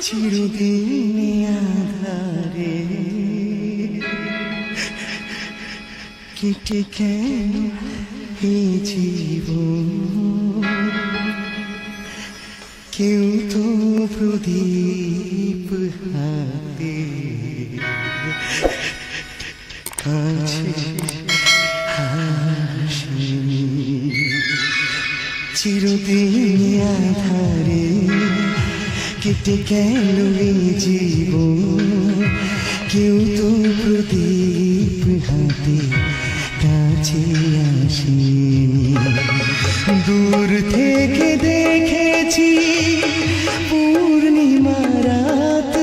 চিরদিন কেটে কেন কেউ তো প্রদীপ হাতে চিরদিন আধারে। কেটে এই জীবন, কেউ তো প্রদীপ হাতে কাছে আসেনি। দূর থেকে দেখেছি পূর্ণিমা রাত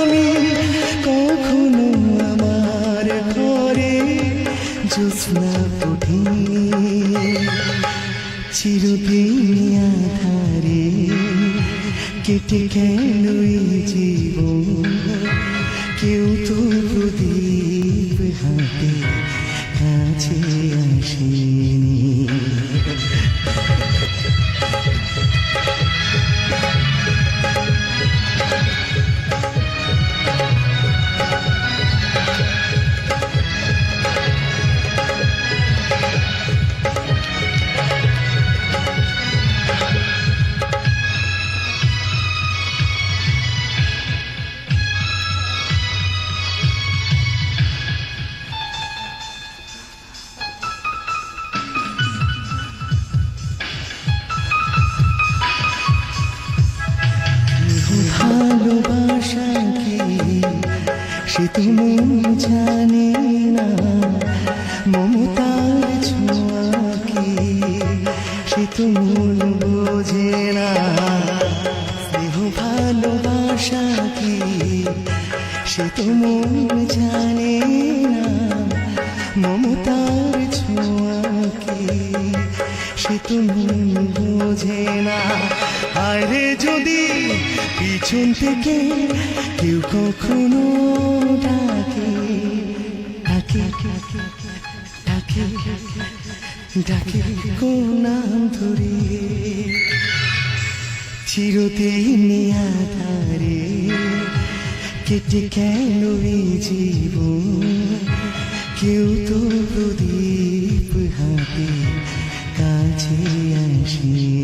আমি, কখনো চিরদিন আধারে কেটে গেল জীব কেউ তো প্রদীপ হাতে কাছে আসেনি সে মন জানে না মমতার ছোঁয়া কি সে তো মন বোঝে না। স্নেহ ভালোবাসা কি সে তো মন জানে না মমতার ছোঁয়া কি সে তো মন বোঝে না। আরে যদি পিছন থেকে কেউ কখনো ডাকে নাম ধরে। চিরদিন আধারে কেটে কেন জীব কেউ তো প্রদীপ হাতে কাছে আসেনি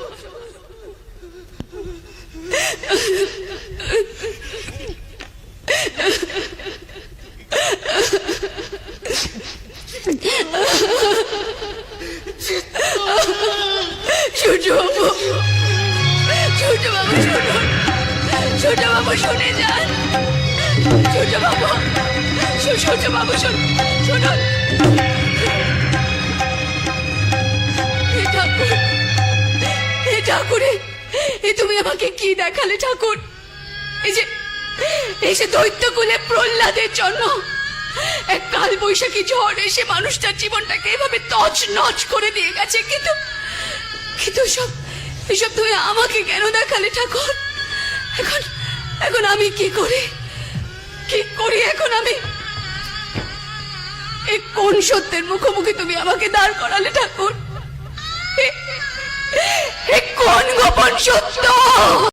ওঠে। সূর্যবাবু সূর্যবাবু সূর্যবাবু শুনুন সূর্যবাবু শুনে যান সূর্যবাবু সূ- সূর্যবাবু শুন, শুনুন হে ঠাকুর এ তুমি আমাকে কি দেখালে ঠাকুর এই যে এই যে দৈত্য কুলে প্রহ্লাদের জন্য এক কাল বৈশাখী ঝড় এসে মানুষটার জীবনটাকে এভাবে তছ নচ করে দিয়ে গেছে, কিন্তু কিন্তু সব এসব তুমি আমাকে কেন দেখালে ঠাকুর? এখন এখন আমি কি করি? কি করি এখন আমি? কোন সত্যের মুখোমুখি তুমি আমাকে দাঁড় করালে ঠাকুর? কোন গোপন সত্য?